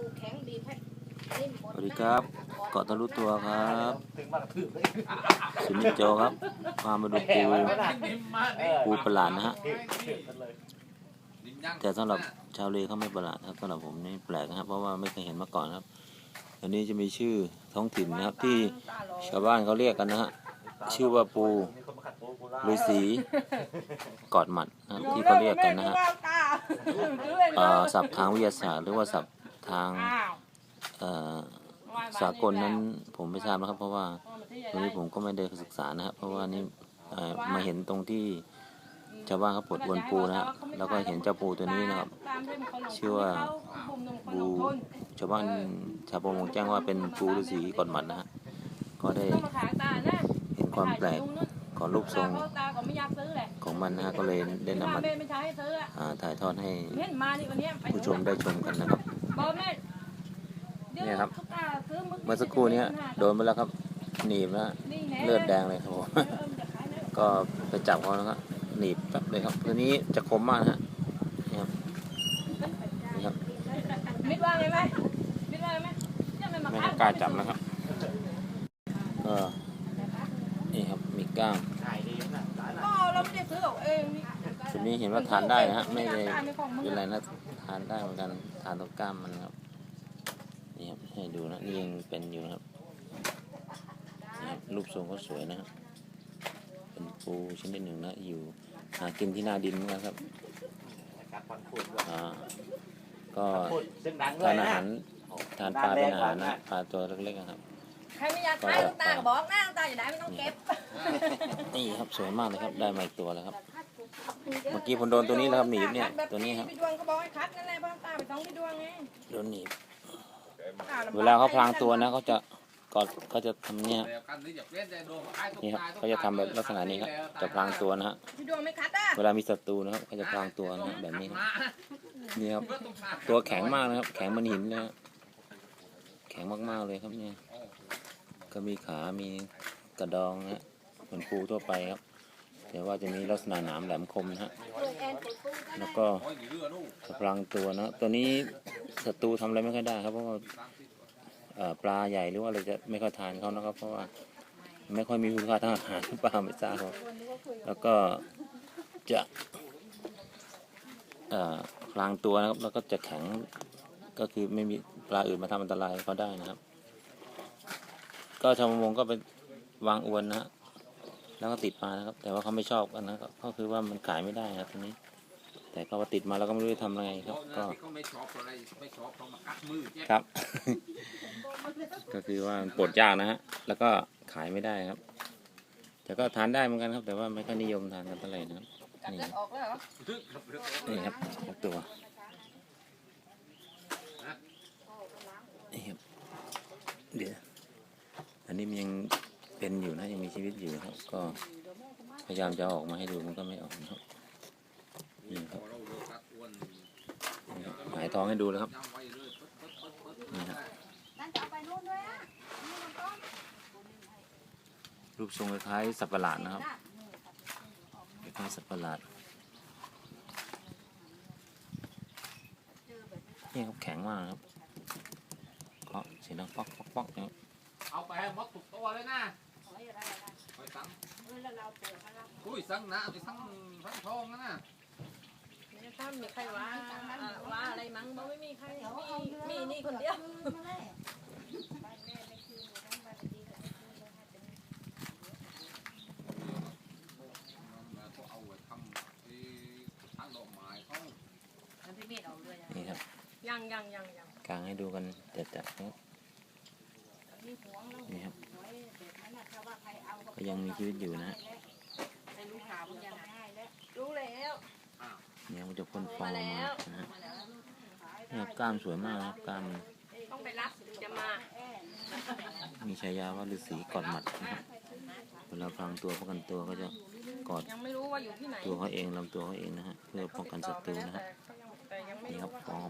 สวัสดีครับเกาะทะลุตัวครับถึงมากระทืบเลยสุนิจโจครับมามาดูแห่ปูไว้ไม่ได้ปูประหลาดนะฮะเก็บกันเลยแต่สำหรับชาวเลเขาไม่ประหลาดครับสำหรับผมนี่แปลกนะครับ เพราะว่าไม่เคยเห็นมาก่อนครับ อันนี้จะมีชื่อท้องถิ่นนะครับที่ชาวบ้านเขาเรียกกันนะฮะชื่อว่าปูมีคนมาขัดปูปูล่าฤาษีกอดหมัดนะครับที่เขาเรียกกันนะฮะเอ่อศัพท์ทางวิทยาศาสตร์หรือว่าศัพท์ ทางเอ่อสากลนั้นผมไม่ทราบนะครับ เพราะว่าตรงนี้ผมก็ไม่ได้ศึกษานะครับ เพราะว่านี่เอ่อมาเห็นตรงที่ชาวบ้านเขาปลดบนปูนะครับ แล้วก็เห็นเจ้าปูตัวนี้นะครับ ชื่อว่าปูชาวบ้านชาวประมงแจ้งว่าเป็นปูฤาษีกอดหมัดนะฮะก็ได้เห็นความแปลกของรูปทรงตาก็ไม่อยากซื้อแหละของมันนะฮะก็เลยได้นำมาแม่ไม่ใช้ให้ซื้ออะอ่าถ่ายทอดให้เห็นมานี่วันเนี้ยไปผู้ชมได้ชมกันนะครับบอกแม่ดี๋ว เนี่ยครับทุกตาซื้อเมื่อสักครู่เนี้ยโดนไปแล้วครับ หนีบแล้วนี่แน่เลือดแดงเลยครับผมเออมันจะขายแล้วก็ไปจับเขานะครับหนีบแป๊บเลยครับตัวนี้จะคมมากนะฮะนี่ครับนี่ครับมิดว่าไงไหมมิดว่าไงไหมเนี่ยมันมาไม่ขายกล้าจับแล้วครับก็นี่ครับมีกล้ามขายดีนะร้านอะก็เราไม่ได้ซื้อเอาเองนี่ชุดนี้เห็นว่าทานได้นะฮะไม่ได้ขายในของมึงเป็นไรนะ ทานได้เหมือนกันทานตรงกล้ามมันครับนี่ครับให้ดูนะนี่ยังเป็นอยู่นะครับนี่ครับรูปทรงก็สวยนะครับเป็นปูชนิดหนึ่งนะอยู่หากินที่หน้าดินนกันครับกัดฟันขูดด้วยอ่าก็ขูดเส้นดังด้วทานอานะ หารทานปลาเป็นอาหารนะปลาตัวเล็กๆนะครับ ใครไม่อยากขายลูกตาก็บอกนะลูกตาอย่าได้ไม่ต้องเก็บ นี่ครับสวยมากเลยครับได้มาอีกตัวแล้วครับ เมื่อกี้ผมโดนตัวนี้แล้วครับหนีบเนี่ยตัวนี้ครับพี่ดวงก็บอกให้คัดนั่นแหละเพราะตาไปต้องพี่ดวงไงโดนหนีบตลำบกเวลาเขาพลางตัวนะเขาจะกอดเขาจะทำเนี่ยนี่นี่ครับเขาจะทำแบบลักษณะนี้ครับจะพลางตัวนะฮะพี่ดวงไม่คัดอะเวลามีศัตรูนะครับเขาจะพลางตัวนะฮะแบบนี้ครับนี่ครับตัวแข็งมากนะครับ แข็งเหมันหินเลยฮะแข็งมากๆเลยครับเนี่ยก็มีขา มีกระดองนะฮะเหมือนปูทั่วไปครับ แต่ว่าจะมีลักษณะหนามแหลมคมนะฮะแล้วก็จะพลางตัวนะตัวนี้ศัตรูทำอะไรไม่ค่อยได้ครับเพราะว่าปลาใหญ่หรือว่าอะไรจะไม่ค่อยทานเขานะครับ เพราะว่าไม่ค่อยมีคุณค่าทางอาหารปลาไม่ทราบครับแล้วก็จะพลางตัวนะครับ แล้วก็จะแข็งก็คือไม่มีปลาอื่นมาทำอันตรายเขาได้นะครับ ก็ชาวประมงก็ไปวางอวนนะฮะ แล้วก็ติดมานะครับ แต่ว่าเขาไม่ชอบกันนะก็คือว่ามันขายไม่ได้ครับตรงนี้ แต่ก็ว่าติดมาแล้วก็ไม่รู้จะทำยังไงครับก็ก็ไม่ชอบอะไรไม่ชอบเขามากัดมือเจ็บครับ ก็คือว่ามันปลดยากนะฮะแล้วก็ขายไม่ได้ครับ แต่ก็ทานได้เหมือนกันครับ แต่ว่าไม่ค่อยนิยมทานกันเท่าไหร่นะครับนี่เลือดออกแล้วเหรอนี่ครับทุกตัวนี่ครับเดี๋ยวอันนี้มันยัง เป็นอยู่นะยังมีชีวิตอยู่ครับ ก็พยายามจะออกมาให้ดูมันก็ไม่ออกนะครับนี่ครับหายท้องให้ดูแล้วครับนี่ครับรูปทรงคล้ายสัตว์ประหลาดนะครับคล้ายสัตว์ประหลาดนี่ครับแข็งมากครับเคาะเสียงดังป๊อกป๊อกป๊อกนะครับเอาไปให้มดทุกตัวเลยนะ ไปสั่งอุ้ยสั่งนะไปสั่งสั่งทองนะนะถ้ามีใครว่าว่าอะไรมั้งบอกไม่มีใครมีมีนี่คนเดียวก็เอาไว้ทำที่ทางดอกไม้เขานี่ครับยังยังยังยังกางให้ดูกันจัดๆ นะครับนี่ครับก็ยังมีชีวิตอยู่นะฮะรู้แล้วเนี่ยมันจะพ่นฟองออกมานะฮะนี่ครับกล้ามสวยมากนะครับกล้ามต้องไปรับถึงจะมา มีฉายาว่าฤาษีกอดหมัดนะครับเวลาพลางตัวป้องกันตัวก็จะกอดยังไม่รู้ว่าอยู่ที่ไหนตัวเขาเองลำตัวเขาเองนะฮะเพื่อป้องกันศัตรูนะฮะแต่ยังไม่นี่ครับฟองออกมาเยอะแล้วครับยัง